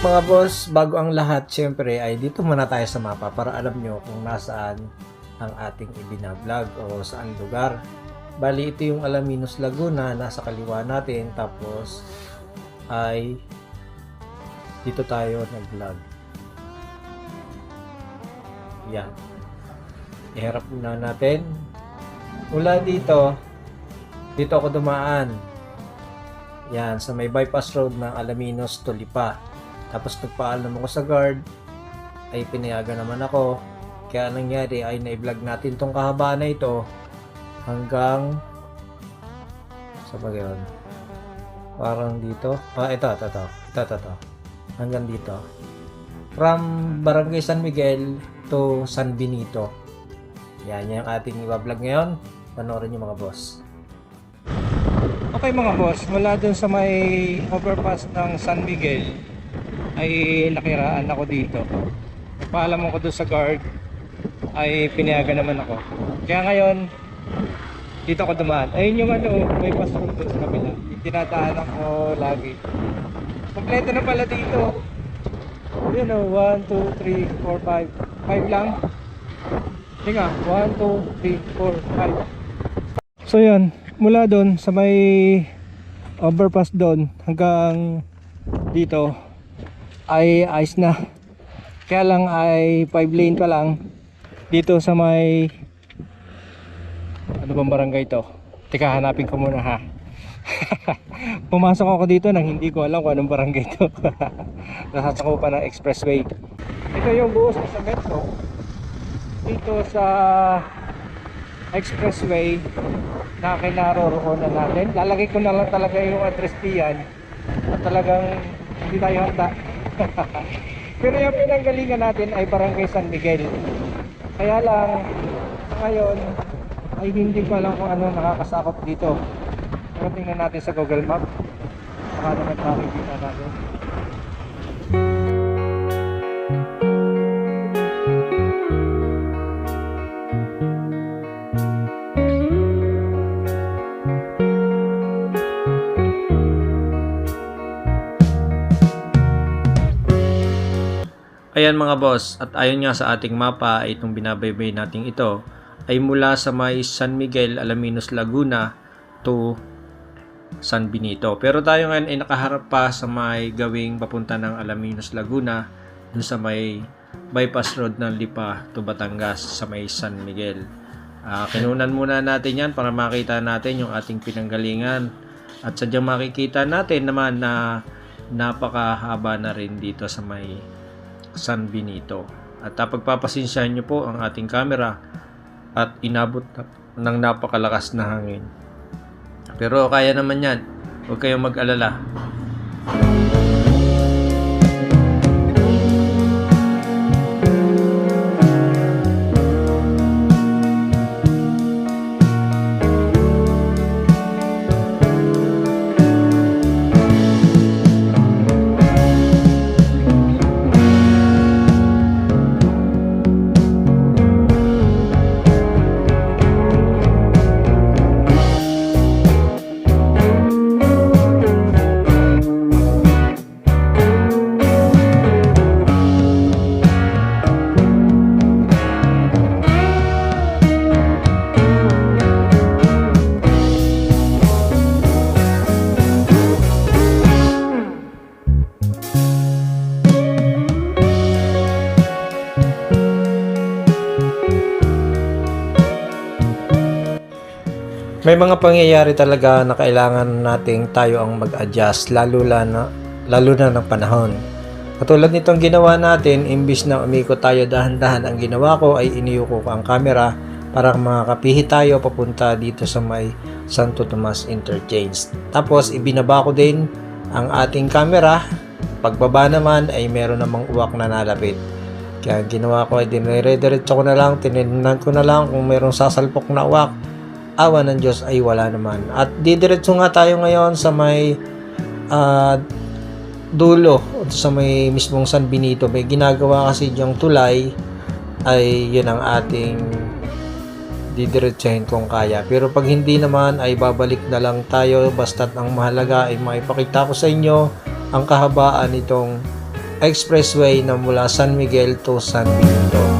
Mga boss, bago ang lahat, syempre ay dito muna tayo sa mapa para alam nyo kung nasaan ang ating ibinablog o saan lugar. Bali, ito yung Alaminos Laguna, nasa kaliwa natin, tapos ay dito tayo nag-vlog. Yan. Iharap muna natin. Mula dito, dito ako dumaan. Yan, sa may bypass road ng Alaminos to Lipa. Tapos nagpaalam ako sa guard, ay pinayagan naman ako. Kaya nangyari ay na-vlog natin tong kahabaan na ito hanggang sa yun? Parang dito. Ah, ito, ito, ito. Ito, ito, ito. Hanggang dito. From Barangay San Miguel to San Benito. Yan, yan ang ating iba-vlog ngayon. Panoorin nyo mga boss. Okay mga boss, mula dun sa may overpass ng San Miguel, ay nakiraan ako dito. Paalam ako doon sa guard ay pinayagan naman ako. Kaya ngayon dito ako dumaan. Ayun yung ano, may pasok doon sa kabila. Yung Tinataanan ko lagi. Kompleto na pala dito. Yun o, 1, 2, 3, 4, 5. 5 lang. Tinga, 1, 2, 3, 4, 5. So yun, mula doon sa may overpass doon hanggang dito ay ayos na kaya lang ay 5 lane pa lang dito sa may ano bang barangay to teka hanapin ko muna ha pumasok ako dito nang hindi ko alam kung anong barangay to. Nasasako pa ng expressway. Ito yung buhos sa metro. Dito sa expressway na kinaroroonan natin. Lalagay ko na lang talaga yung address diyan. At talagang hindi tayo handa. Pero yung pinanggalingan natin ay barangay San Miguel. Kaya lang ngayon ay hindi ko alam kung ano nakakasakop dito pero tingnan natin sa Google Map. Baka naman makikita natin. Ayan mga boss, at ayon nga sa ating mapa itong binabaybay nating ito ay mula sa may San Miguel, Alaminos, Laguna to San Benito. Pero tayo ngayon ay nakaharap pa sa may gawing papunta ng Alaminos, Laguna dun sa may bypass road ng Lipa to Batangas sa may San Miguel. Ah, kinunan muna natin yan para makita natin yung ating pinanggalingan at sadyang makikita natin naman na napakahaba na rin dito sa may San Benito. At uh, pagpapasensyahan nyo po ang ating camera at inabot na- ng napakalakas na hangin. Pero kaya naman yan. Huwag kayong mag-alala. May mga pangyayari talaga na kailangan nating tayo ang mag-adjust lalo na, lalo na ng panahon. Katulad nitong ginawa natin, imbis na umikot tayo dahan-dahan, ang ginawa ko ay iniyuko ko ang camera para makakapihi tayo papunta dito sa may Santo Tomas Interchange. Tapos ibinaba ko din ang ating camera. Pagbaba naman ay meron namang uwak na nalapit. Kaya ginawa ko ay dinire-diretso ko na lang, tinignan ko na lang kung merong sasalpok na uwak awa ng Diyos ay wala naman. At didiretso nga tayo ngayon sa may ah, dulo sa may mismong San Benito. May ginagawa kasi diyang tulay ay yun ang ating didiretsahin kung kaya. Pero pag hindi naman ay babalik na lang tayo. Basta't ang mahalaga ay maipakita ko sa inyo ang kahabaan nitong expressway na mula San Miguel to San Benito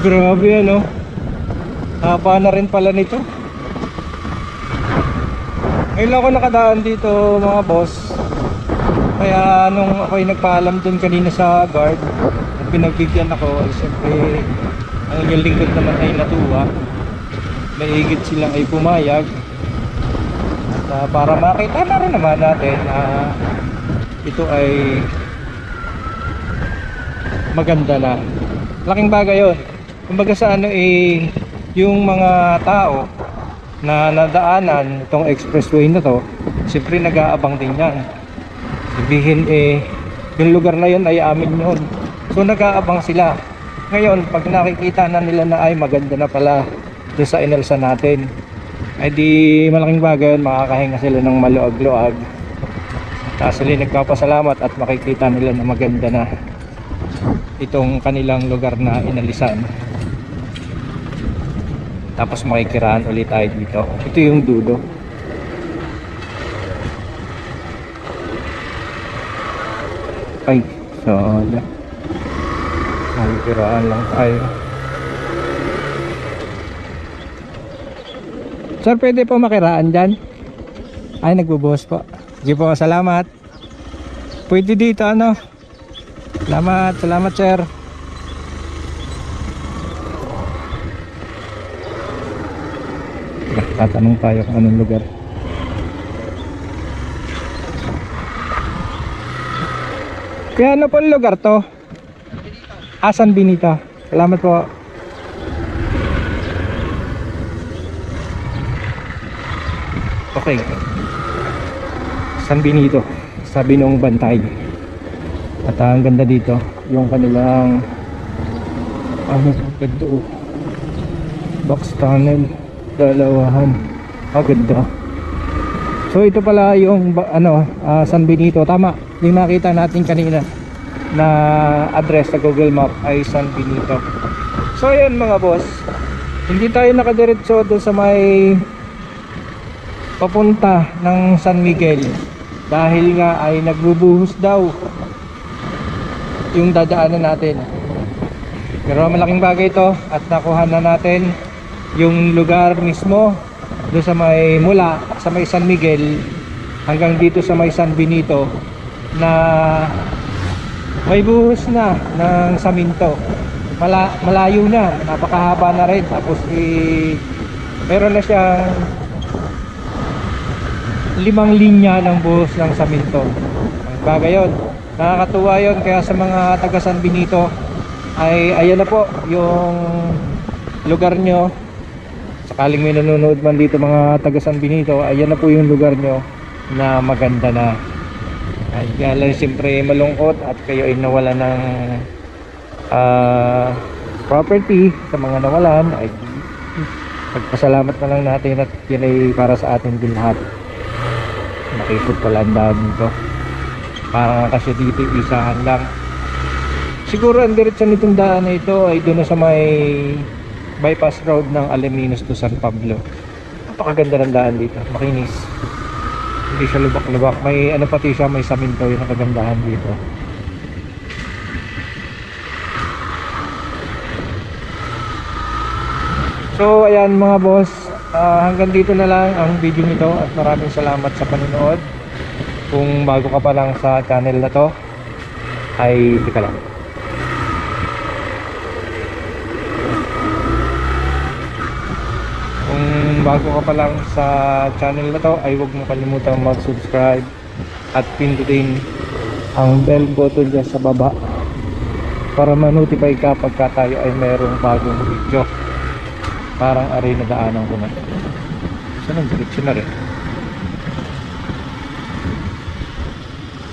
Grabe ano. Haba na rin pala nito. Ngayon ako nakadaan dito mga boss. Kaya nung ako'y nagpaalam dun kanina sa guard pinagbigyan ako, siyempre ang lingkod naman ay natuwa. Maigit silang ay pumayag. At ah, para makita na rin naman natin na ito ay maganda na. Laking bagay yun. Kumbaga sa ano eh, yung mga tao na nadaanan itong expressway na to, siyempre nag-aabang din yan. Sabihin eh, yung lugar na yun ay amin yun. So nag-aabang sila. Ngayon, pag nakikita na nila na ay maganda na pala doon sa inelsa natin, ay di malaking bagay yun, makakahinga sila ng maluag-luag. Tapos sila nagpapasalamat at makikita nila na maganda na itong kanilang lugar na inalisan tapos makikiraan ulit tayo dito. Ito yung dulo. Ay sana makikiraan lang tayo. Sir pwede po makiraan dyan? Ay nagbubuhos po. Sige po salamat. Pwede dito ano? Salamat, salamat sir. Tatanong tayo kung anong lugar. Kaya ano po ang lugar to? Asan Binita? Salamat po. Okay. San Benito. Sabi nung bantay. At ah, ang ganda dito, yung kanilang ano ganda oh. Box tunnel, dalawahan. Ah, ganda. So ito pala yung ano, ah, San Benito, tama. Yung nakita natin kanina na address sa Google Map ay San Benito. So ayan mga boss, hindi tayo nakadiretso doon sa may papunta ng San Miguel dahil nga ay nagbubuhos daw yung dadaanan natin pero malaking bagay ito at nakuha na natin yung lugar mismo doon sa may mula sa may San Miguel hanggang dito sa may San Benito na may buhos na ng saminto. Mala, malayo na, napakahaba na rin. Tapos i meron na siyang limang linya ng buhos ng saminto. Bagay yun. Nakakatuwa yun kaya sa mga taga San Benito ay ayan na po yung lugar nyo sakaling may nanonood man dito mga taga San Benito ayan na po yung lugar nyo na maganda na. Ay kaya lang siyempre malungkot at kayo ay nawala ng ah, property sa mga nawalan ay pagpasalamat na lang natin at yun ay para sa atin din lahat. Nakikot pala ang daan nito. Parang kasi dito isahan lang. Siguro ang diretso nitong daan na ito ay doon sa may bypass road ng Alaminos to San Pablo. Napakaganda ng daan dito. Makinis. Hindi siya lubak-lubak. May ano pati siya may saminto yung kagandahan dito. So ayan mga boss. Ah, hanggang dito na lang ang video nito at maraming salamat sa panonood. Kung bago ka pa lang sa channel na to ay tika lang kung bago ka pa lang sa channel na to ay huwag mo kalimutang mag-subscribe at pindutin ang bell button dyan sa baba para ma-notify ka pagka tayo ay merong bagong video. Parang aray na daanan ko na. Saan ang direksyon na rin?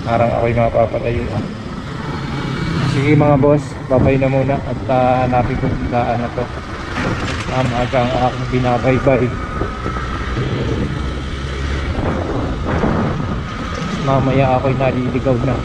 Parang ako'y mapapalayo ah. sige mga boss babay na muna at ah, hanapin ko yung daan na to tama ka ang aking binabaybay mamaya ako'y naliligaw na